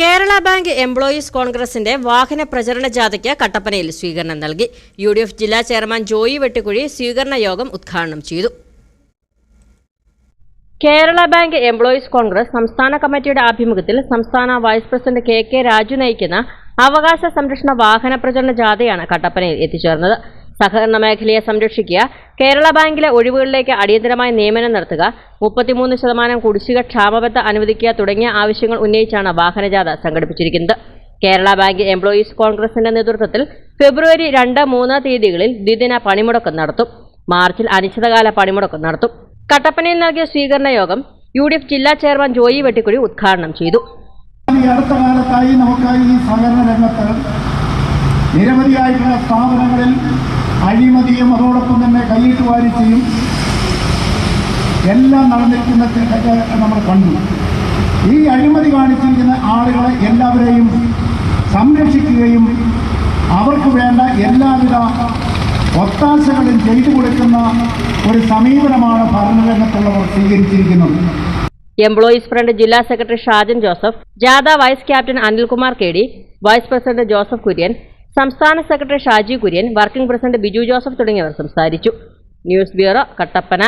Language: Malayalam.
കേരള ബാങ്ക് എംപ്ലോയീസ് കോൺഗ്രസിന്റെ വാഹന പ്രചരണ ജാഥയ്ക്ക് കട്ടപ്പനയിൽ സ്വീകരണം നൽകി. യു ഡി എഫ് ജില്ലാ ചെയർമാൻ ജോയി വെട്ടിക്കുഴി സ്വീകരണ യോഗം ഉദ്ഘാടനം ചെയ്തു. കേരള ബാങ്ക് എംപ്ലോയീസ് കോൺഗ്രസ് സംസ്ഥാന കമ്മിറ്റിയുടെ ആഭിമുഖ്യത്തിൽ സംസ്ഥാന vice president K K Raju നയിക്കുന്ന അവകാശ സംരക്ഷണ വാഹന പ്രചരണ ജാഥയാണ് കട്ടപ്പനയിൽ എത്തിച്ചേർന്നത്. സഹകരണ മേഖലയെ സംരക്ഷിക്കുക കേരള ബാങ്കിലെ ഒഴിവുകളിലേക്ക് അടിയന്തരമായി നിയമനം നടത്തുക മുപ്പത്തിമൂന്ന് ശതമാനം കുടിശ്ശിക ക്ഷാമബത്ത അനുവദിക്കുക തുടങ്ങിയ ആവശ്യങ്ങൾ ഉന്നയിച്ചാണ് വാഹനജാഥ സംഘടിപ്പിച്ചിരിക്കുന്നത്. കേരള ബാങ്ക് എംപ്ലോയീസ് കോൺഗ്രസിന്റെ നേതൃത്വത്തിൽ ഫെബ്രുവരി രണ്ട് മൂന്ന് തീയതികളിൽ ദ്വിദിന പണിമുടക്ക് നടത്തും. മാർച്ചിൽ അനിശ്ചിതകാല പണിമുടക്ക് നടത്തും. കട്ടപ്പനയിൽ നൽകിയ സ്വീകരണ യോഗം യു ഡി എഫ് ജില്ലാ ചെയർമാൻ ജോയി വെട്ടിക്കുഴി ഉദ്ഘാടനം ചെയ്തു. അടുത്ത കാലത്തായി ഈ സഹകരണ രംഗത്ത് നിരവധിയായിട്ടുള്ള സ്ഥാപനങ്ങളിൽ അഴിമതിയും അതോടൊപ്പം തന്നെ കൈയിട്ട് വാരിച്ചയും എല്ലാം നടന്നിരിക്കുന്നതൊക്കെ നമ്മൾ കണ്ടു. ഈ അഴിമതി കാണിച്ചിരിക്കുന്ന ആളുകളെ എല്ലാവരെയും സംരക്ഷിക്കുകയും അവർക്ക് വേണ്ട എല്ലാവിധ ഒത്താശകളും ചെയ്തു കൊടുക്കുന്ന ഒരു സമീപനമാണ് ഭരണരംഗത്തുള്ളവർ സ്വീകരിച്ചിരിക്കുന്നത്. എംപ്ലോയീസ് ഫ്രണ്ട് ജില്ലാ സെക്രട്ടറി ഷാജൻ ജോസഫ് ജാഥ vice captain Anilkumar K D vice president Joseph Kurian സംസ്ഥാന secretary Shaji Kurian working president Biju Joseph തുടങ്ങിയവർ സംസാരിച്ചു. News bureau Kattappana.